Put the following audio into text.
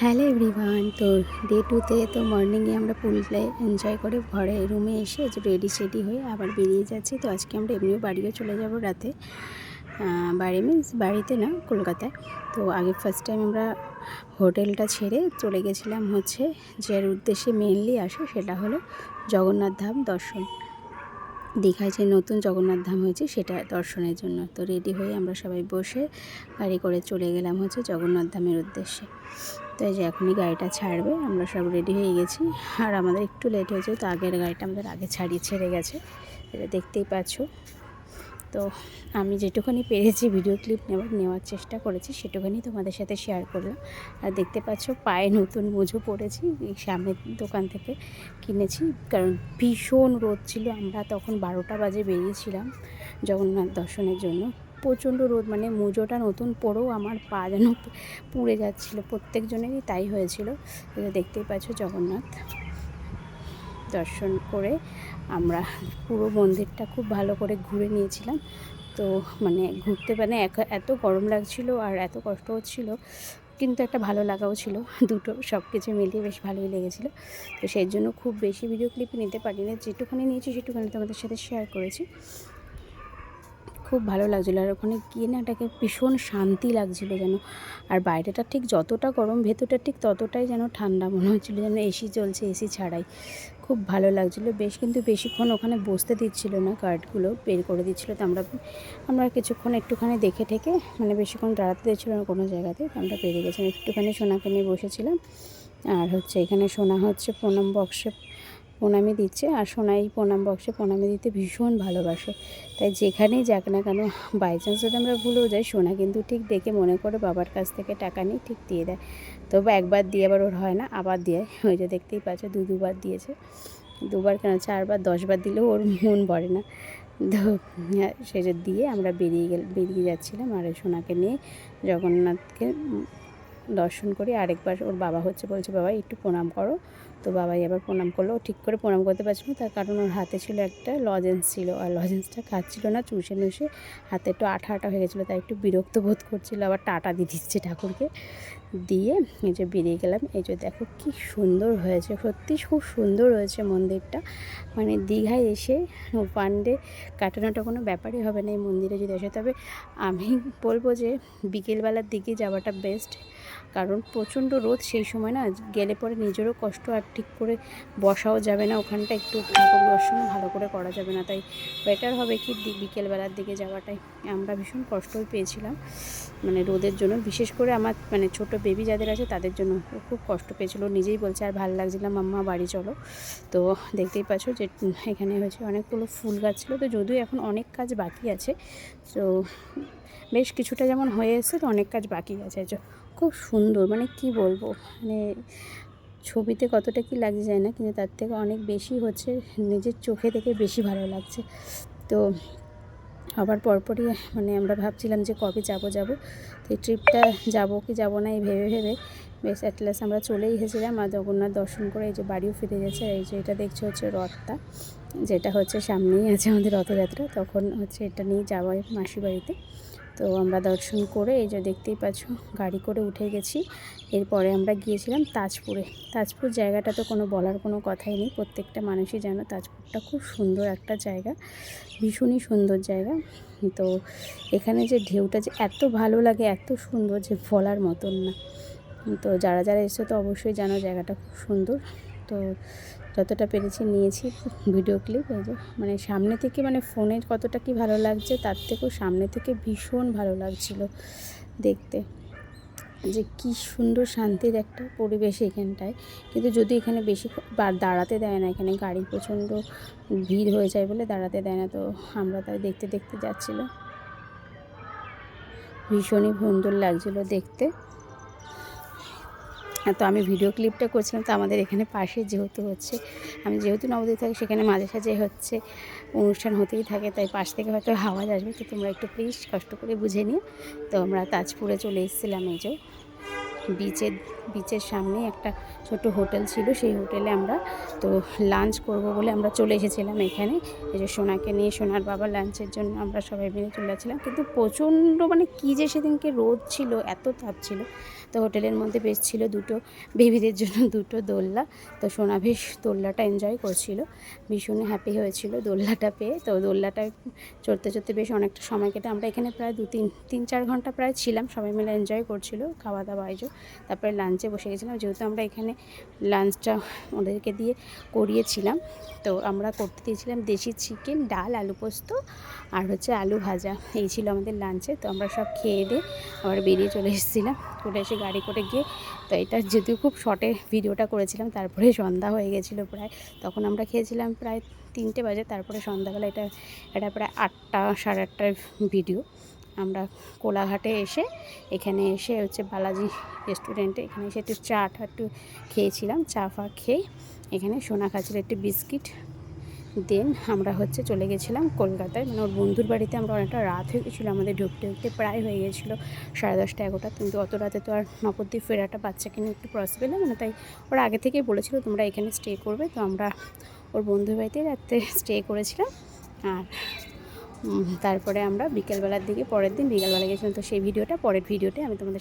Hello everyone, তো day টুতে তো মর্নিংয়ে আমরা পুলটায় এনজয় করে ঘরে রুমে এসে রেডি সেডি হয়ে আবার বেরিয়ে যাচ্ছি। তো আজকে আমরা এমনিও বাড়িও চলে যাব রাতে। বাড়ি মিন্স বাড়িতে না, কলকাতায়। তো আগে ফার্স্ট টাইম আমরা হোটেলটা ছেড়ে চলে গেছিলাম হচ্ছে যার উদ্দেশ্যে মেনলি আসে সেটা হলো জগন্নাথ ধাম দর্শন। দীঘায় যে নতুন জগন্নাথ ধাম হয়েছে সেটা দর্শনের জন্য। তো রেডি হয়ে আমরা সবাই বসে গাড়ি করে চলে গেলাম হচ্ছে জগন্নাথ ধামের উদ্দেশ্যে। তো এই যে এখনই গাড়িটা ছাড়বে, আমরা সব রেডি হয়ে গেছি। আর আমাদের একটু লেট হয়েছে, তো আগের গাড়িটা আমাদের আগে ছাড়িয়ে ছেড়ে গেছে, এটা দেখতেই পাচ্ছ। তো আমি যেটুখানি পেরেছি ভিডিও ক্লিপ নেওয়ার নেওয়ার চেষ্টা করেছি সেটুখানি তোমাদের সাথে শেয়ার করলাম। আর দেখতে পাচ্ছ পায়ে নতুন মোজো পড়েছি, এই সামনের দোকান থেকে কিনেছি, কারণ ভীষণ রোদ ছিল, আমরা তখন বারোটা বাজে বেরিয়েছিলাম জগন্নাথ দর্শনের জন্য। প্রচণ্ড রোদ মানে মোজোটা নতুন পরেও আমার পা যেন পুড়ে যাচ্ছিল। প্রত্যেকজনেরই তাই হয়েছিল। দেখতেই পাচ্ছ জগন্নাথ। দর্শন করে আমরা পুরো মন্দিরটা খুব ভালো করে ঘুরে নিয়েছিলাম। তো মানে ঘুরতে মানে এত গরম লাগছিল আর এত কষ্ট হচ্ছিল কিন্তু একটা ভালো লাগাও ছিল। দুটো সব কিছু মিলিয়ে বেশ ভালোই লেগেছিলো। তো সেই জন্য খুব বেশি ভিডিও ক্লিপ নিতে পারিনি। যেটুখানি নিয়েছি সেটুখানি তোমাদের সাথে শেয়ার করেছি। খুব ভালো লাগছিল আর ওখানে গিয়ে না ভীষণ শান্তি লাগছিল যেন। আর বাইরেটা ঠিক যতটা গরম, ভেতরটা ঠিক ততটাই যেন ঠান্ডা মনে হচ্ছিল যেন এসি চলছে, এসি ছাড়াই। খুব ভালো লাগছিল। বেশ কিন্তু বেশিক্ষণ ওখানে বসতে দিচ্ছিল না, কার্ডগুলো বের করে দিচ্ছিল। তো আমরা আমরা কিছুক্ষণ একটুখানি দেখে ঠেকে মানে বেশিক্ষণ দাঁড়াতে দিচ্ছিল না কোনো জায়গাতে আমরা পেরে গেছিলাম। একটুখানি সোনাকে নিয়ে বসেছিলাম। আর হচ্ছে এখানে সোনা হচ্ছে প্রণাম বক্সে প্রণামী দিচ্ছে আর সোনাই প্রণাম বক্সে প্রণামী দিতে ভীষণ ভালোবাসে। তাই যেখানেই যাক না কেন বাই চান্স যদি আমরা ভুলেও যাই, সোনা কিন্তু ঠিক ডেকে মনে করে বাবার কাছ থেকে টাকা নিয়ে ঠিক দিয়ে দেয়। তবু একবার দিয়ে আবার ওর হয় না, আবার দিয়ে ওই যে দেখতেই পাচ্ছে দু দুবার দিয়েছে। দুবার কেন, চারবার, দশবার দিলেও ওর মন ভরে না। তো সেটা দিয়ে আমরা বেরিয়ে গেল, বেরিয়ে যাচ্ছিলাম আর সোনাকে নিয়ে জগন্নাথকে দর্শন করি। আরেকবার ওর বাবা হচ্ছে, বলছে, বাবা, একটু প্রণাম করো। তো বাবাই আবার প্রণাম করল। ঠিক করে প্রণাম করতে পারছিল না, তার কারণ ওর হাতে ছিল একটা লজেন্স ছিল, আর লজেন্সটা খাচ্ছিল না, চুষে নুষে হাতে একটু আঠা আঠা হয়ে গেছিল, তাই একটু বিরক্ত বোধ করছিল, আবার টাটা দিয়ে দিচ্ছে ঠাকুরকে। দিয়ে এই যে বেরিয়ে গেলাম, এই যে দেখো কি সুন্দর হয়েছে, সত্যি খুব সুন্দর হয়েছে মন্দিরটা। মানে দীঘায় এসে ওয়ান ডে কাটানোটা কোনো ব্যাপারই হবে না এই মন্দিরে যদি আসে। তবে আমি বলব যে বিকেলবেলার দিকে যাওয়াটা বেস্ট কারণ প্রচণ্ড রোদ সেই সময় না, গেলে পরে নিজেরও কষ্ট আর ঠিক করে বসাও যাবে না ওখানটা, একটু ঠাকুর দর্শন ভালো করে করা যাবে না। তাই বেটার হবে কি বিকেলবেলার দিকে যাওয়াটাই। আমরা ভীষণ কষ্টই পেয়েছিলাম মানে রোদের জন্য। বিশেষ করে আমার মানে ছোট বেবি যাদের আছে তাদের জন্য খুব কষ্ট পেয়েছিল। নিজেই বলছে, আর ভালো লাগছিল মাম্মা বাড়ি চলো। তো দেখতেই পাচ্ছ যে, এখানে হয়েছে অনেকগুলো ফুল গাছ ছিল। তো যদিও এখন অনেক কাজ বাকি আছে, তো বেশ কিছুটা যেমন হয়ে এসছে, তো অনেক কাজ বাকি আছে। খুব সুন্দর মানে কি বলব? মানে ছবিতে কতটা কি লাগছে যায় না, কিন্তু তার থেকে অনেক বেশি হচ্ছে, নিজের চোখে দেখে বেশি ভালো লাগছে। তো আবার পরপরই মানে আমরা ভাবছিলাম যে কবে যাব যাব, তো এই ট্রিপটা যাব কি যাব না এই ভেবে ভেবে বেশ অ্যাটলাস আমরা চলেই এসেছিলাম আর জগন্নাথ দর্শন করে এই যে বাড়িও ফিরে গেছে, এই যে এটা দেখছ হচ্ছে রথটা, যেটা হচ্ছে সামনেই আছে আমাদের রথযাত্রা, তখন হচ্ছে এটা নিয়ে যাওয়া মাসি বাড়িতে। তো আমরা দর্শন করে এই যে দেখতেই পাচ্ছ, গাড়ি করে উঠে গেছি। এরপরে আমরা গিয়েছিলাম তাজপুরে। তাজপুর জায়গাটা তো কোনো বলার কোনো কথাই নেই। প্রত্যেকটা মানুষই জানো তাজপুরটা খুব সুন্দর একটা জায়গা, ভীষণই সুন্দর জায়গা। তো এখানে যে ঢেউটা যে এত ভালো লাগে, এত সুন্দর যে বলার মতন না। তো যারা যারা এসে তো অবশ্যই জানো জায়গাটা খুব সুন্দর। তো যতটা পেরেছি নিয়েছি ভিডিও ক্লিপ, এই যে মানে সামনে থেকে মানে ফোনের কতটা কি ভালো লাগছে তার থেকেও সামনে থেকে ভীষণ ভালো লাগছিল দেখতে। যে কি সুন্দর শান্তির একটা পরিবেশ এখানটায়। কিন্তু যদি এখানে বেশি দাঁড়াতে দেয় না, এখানে গাড়ি প্রচণ্ড ভিড় হয়ে যায় বলে দাঁড়াতে দেয় না, তো আমরা তাই দেখতে দেখতে যাচ্ছিল ভীষণই সুন্দর লাগছিল দেখতে। তো আমি ভিডিও ক্লিপটা করছিলাম, তো আমাদের এখানে পাশে যেহেতু হচ্ছে, আমি যেহেতু নবদ্বীপ থাকি, সেখানে মাঝে সাঝে হচ্ছে অনুষ্ঠান হতেই থাকে, তাই পাশ থেকে হয়তো আওয়াজ আসবে, তো তোমরা একটু প্লিজ কষ্ট করে বুঝে নিও। তো আমরা তাজপুরে চলে এসেছিলাম এই যে বিচের বিচের সামনে একটা ছোট হোটেল ছিল, সেই হোটেলে আমরা তো লাঞ্চ করব বলে আমরা চলে এসেছিলাম এখানে। এই যে সোনাকে নিয়ে সোনার বাবা লাঞ্চের জন্য আমরা সবাই মিলে চলে যাচ্ছিলাম। কিন্তু প্রচণ্ড মানে কী যে সেদিনকে রোদ ছিল, এত তাপ ছিল। তো হোটেলের মধ্যে বেশ ছিল দুটো বেবিদের জন্য দুটো দোলনা। তো সোনা বেশ দোলনাটা এনজয় করছিল। ভীষণ হ্যাপি হয়েছিল দোলনাটা পেয়ে। তো দোলনাটা চড়তে চড়তে বেশ অনেকটা সময় কেটে আমরা এখানে প্রায় দু তিন তিন চার ঘণ্টা প্রায় ছিলাম। সবাই মিলে এনজয় করছিল খাওয়া দাওয়া আয়োজন। তারপরে লাঞ্চে বসে গেছিলাম, যেহেতু আমরা এখানে লাঞ্চটা ওদেরকে দিয়ে করিয়েছিলাম। তো আমরা করতে দিয়েছিলাম দেশি চিকেন, ডাল, আলু পোস্ত আর হচ্ছে আলু ভাজা। এই ছিল আমাদের লাঞ্চে, তো আমরা সব খেয়ে দিয়ে আবার বেরিয়ে চলে এসেছিলাম। চলে এসে গাড়ি করে গিয়ে, তো এটা যদিও খুব শর্টে ভিডিওটা করেছিলাম, তারপরে সন্ধ্যা হয়ে গেছিল প্রায়। তখন আমরা খেয়েছিলাম প্রায় তিনটে বাজে, তারপরে সন্ধ্যাবেলা এটা এটা প্রায় আটটা, সাড়ে আটটার ভিডিও কোলাঘাটে এসে এখানে এসে হচ্ছে বালাজি রেস্টুরেন্টে এখানে এসে একটু চা টা একটু খেয়েছিলাম। চা ফা খেয়ে এখানে সোনা খাচ্ছিল একটি বিস্কিট দেন আমরা হচ্ছে চলে গেছিলাম কলকাতায়। মানে ওর বন্ধুর বাড়িতে আমরা অনেকটা রাত হয়ে গেছিল, আমাদের ঢুকতে ঢুকতে প্রায় হয়ে গেছিল সাড়ে দশটা এগারোটা। কিন্তু অত রাতে তো আর নবদ্বীপ ফেরাটা বাচ্চাকে নিয়ে একটু পসিবল মানে তাই ওরা আগে থেকেই বলেছিল তোমরা এখানে স্টে করবে। তো আমরা ওর বন্ধুর বাড়িতে রাত্রে স্টে করেছিলাম। আর তারপরে আমরা বিকেলবেলার দিকে পরের দিন বিকেলবেলা গেছিলাম তো সেই ভিডিওটা পরের ভিডিওতে আমি তোমাদের